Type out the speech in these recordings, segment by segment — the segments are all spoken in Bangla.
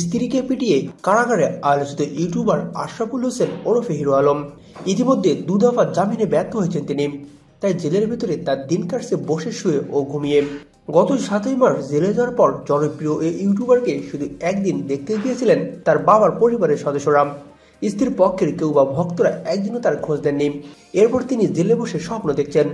স্ত্রীকে পিটিয়ে কারাগারে আলোচিত ইউটিউবার আশরাফুল হোসেন ওরফে হিরো আলম। ইতিমধ্যে দুদফা জামিনে ব্যর্থ হয়েছেন তিনি। তাই জেলের ভেতরে তার দিন কাটছে বসে শুয়ে ও ঘুমিয়ে। গত সাতই মার্চ জেলে যাওয়ার পর জনপ্রিয় এই ইউটিউবারকে শুধু একদিন দেখতে গিয়েছিলেন তার বাবার পরিবারের সদস্যরা। স্ত্রীর পক্ষের কেউ বা ভক্তরা একদিনও তার খোঁজ দেননি। এরপর তিনি জেলে বসে স্বপ্ন দেখছেন।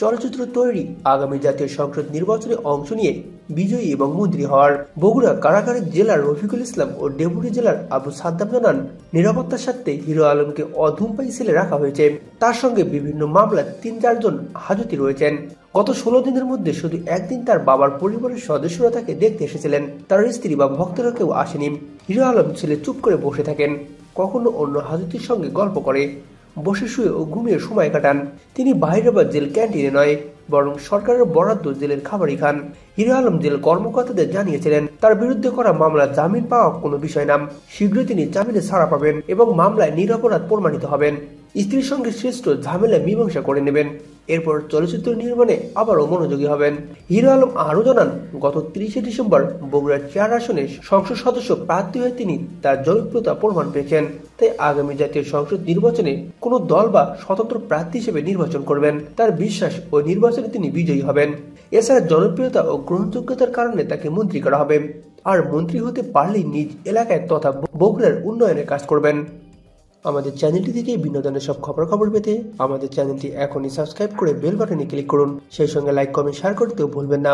চলচ্চিত্র তৈরি, আগামী জাতীয় সংসদ নির্বাচনে অংশ নিয়ে বিজয়ী এবং মন্ত্রী হওয়ার বগুড়া কারাগারের জেলার রফিকুল ইসলাম ও ডেপুটি জেলার আবু সাদ্দাম জানান, নিরাপত্তার সাথে হিরো আলমকে অধূমপাই সেলে রাখা হয়েছে। তার সঙ্গে বিভিন্ন মামলায় তিন চারজন হাজতি রয়েছেন। গত ষোলো দিনের মধ্যে শুধু একদিন তার বাবার পরিবারের সদস্যরা তাকে দেখতে এসেছিলেন। তার স্ত্রী বা ভক্তরা কেউ আসেনি। হিরো আলম ছেলে চুপ করে বসে থাকেন। কখনো অন্য হাজতির সঙ্গে গল্প করে। বসে শুয়ে ও ঘুমিয়ে সময় কাটান। তিনি বাইরে বা জেল ক্যান্টিনে নয়, বরং সরকারের বরাদ্দ জেলের খাবারই খান। হিরো আলম জেল কর্মকর্তাদের জানিয়েছিলেন, তার বিরুদ্ধে করা মামলা জামিন পাওয়া কোনো বিষয় না। শীঘ্রই তিনি জামিনে ছাড়া পাবেন এবং মামলায় নিরাপরাধ প্রমাণিত হবেন। স্ত্রীর সঙ্গে শ্রেষ্ঠ ঝামেলা মীমাংসা করে নেবেন। এরপর চলচ্চিত্র নির্মাণে আবারও মনোযোগী হবেন। হিরো আলম আরও জানান, গত তিরিশে ডিসেম্বর বগুড়ার চার আসনে সংসদ সদস্য প্রার্থী হয়ে তিনি তার জনপ্রিয়তা প্রমাণ পেয়েছেন। তাই আগামী জাতীয় সংসদ নির্বাচনে কোনো দল বা স্বতন্ত্র প্রার্থী হিসেবে নির্বাচন করবেন। তার বিশ্বাস ও নির্বাচনে তিনি বিজয়ী হবেন। এছাড়া জনপ্রিয়তা ও গ্রহণযোগ্যতার কারণে তাকে মন্ত্রী করা হবে। আর মন্ত্রী হতে পারলেই নিজ এলাকায় তথা বগুড়ার উন্নয়নে কাজ করবেন। আমাদের চ্যানেলটি থেকে বিনোদনের সব খবর খবর পেতে আমাদের চ্যানেলটি এখনই সাবস্ক্রাইব করে বেল বাটনে ক্লিক করুন। সেই সঙ্গে লাইক, কমেন্ট শেয়ার করতেও ভুলবেন না।